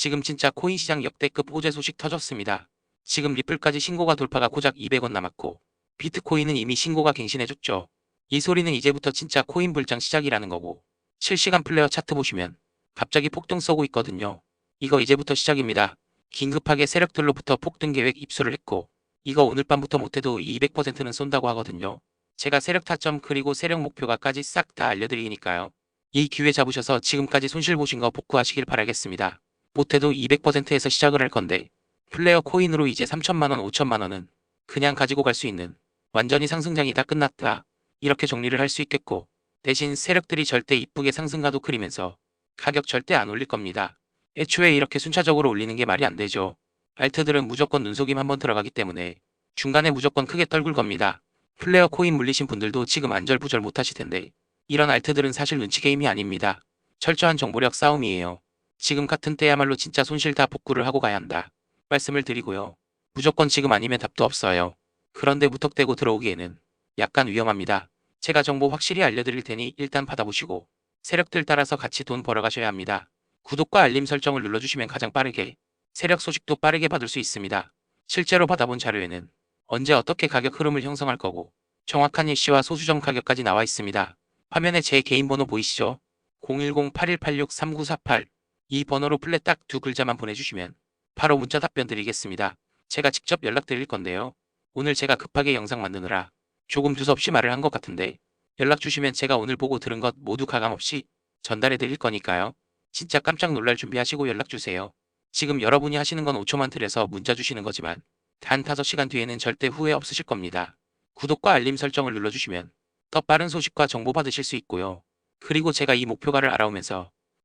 지금 진짜 코인 시장 역대급 호재 소식 터졌습니다. 지금 리플까지 신고가 돌파가 고작 200원 남았고 비트코인은 이미 신고가 갱신해줬죠. 이 소리는 이제부터 진짜 코인 불장 시작이라는 거고 실시간 플레이어 차트 보시면 갑자기 폭등 쏘고 있거든요. 이거 이제부터 시작입니다. 긴급하게 세력들로부터 폭등 계획 입수를 했고 이거 오늘 밤부터 못해도 200%는 쏜다고 하거든요. 제가 세력 타점 그리고 세력 목표가까지 싹 다 알려드리니까요. 이 기회 잡으셔서 지금까지 손실 보신 거 복구하시길 바라겠습니다. 못해도 200%에서 시작을 할 건데 플레이어 코인으로 이제 3천만원 5천만원은 그냥 가지고 갈 수 있는 완전히 상승장이 다 끝났다. 이렇게 정리를 할 수 있겠고 대신 세력들이 절대 이쁘게 상승가도 그리면서 가격 절대 안 올릴 겁니다. 애초에 이렇게 순차적으로 올리는 게 말이 안 되죠. 알트들은 무조건 눈속임 한번 들어가기 때문에 중간에 무조건 크게 떨굴 겁니다. 플레어 코인 물리신 분들도 지금 안절부절 못하실 텐데 이런 알트들은 사실 눈치 게임이 아닙니다. 철저한 정보력 싸움이에요. 지금 같은 때야말로 진짜 손실 다 복구를 하고 가야 한다. 말씀을 드리고요. 무조건 지금 아니면 답도 없어요. 그런데 무턱대고 들어오기에는 약간 위험합니다. 제가 정보 확실히 알려드릴 테니 일단 받아보시고 세력들 따라서 같이 돈 벌어가셔야 합니다. 구독과 알림 설정을 눌러주시면 가장 빠르게 세력 소식도 빠르게 받을 수 있습니다. 실제로 받아본 자료에는 언제 어떻게 가격 흐름을 형성할 거고 정확한 일시와 소수점 가격까지 나와 있습니다. 화면에 제 개인 번호 보이시죠? 010-8186-3948 이 번호로 플랫 딱 두 글자만 보내주시면 바로 문자 답변 드리겠습니다. 제가 직접 연락드릴 건데요. 오늘 제가 급하게 영상 만드느라 조금 두서없이 말을 한 것 같은데 연락 주시면 제가 오늘 보고 들은 것 모두 가감 없이 전달해 드릴 거니까요. 진짜 깜짝 놀랄 준비하시고 연락 주세요. 지금 여러분이 하시는 건 5초만 틀에서 문자 주시는 거지만 단 5시간 뒤에는 절대 후회 없으실 겁니다. 구독과 알림 설정을 눌러주시면 더 빠른 소식과 정보 받으실 수 있고요. 그리고 제가 이 목표가를 알아오면서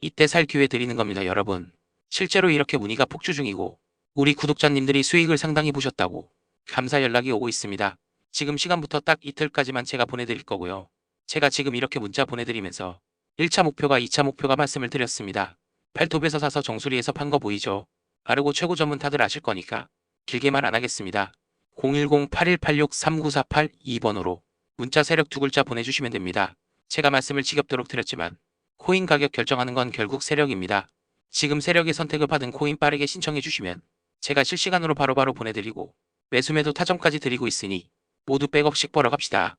이때 살 기회 드리는 겁니다 여러분. 실제로 이렇게 문의가 폭주 중이고 우리 구독자님들이 수익을 상당히 보셨다고 감사 연락이 오고 있습니다. 지금 시간부터 딱 이틀까지만 제가 보내드릴 거고요. 제가 지금 이렇게 문자 보내드리면서 1차 목표가 2차 목표가 말씀을 드렸습니다. 팔톱에서 사서 정수리에서 판 거 보이죠? 아르고 최고 전문 다들 아실 거니까 길게 말 안 하겠습니다. 010-8186-3948 2번으로 문자 세력 두 글자 보내주시면 됩니다. 제가 말씀을 지겹도록 드렸지만 코인 가격 결정하는 건 결국 세력입니다. 지금 세력의 선택을 받은 코인 빠르게 신청해 주시면 제가 실시간으로 바로 바로 보내드리고 매수매도 타점까지 드리고 있으니 모두 백업씩 벌어 갑시다.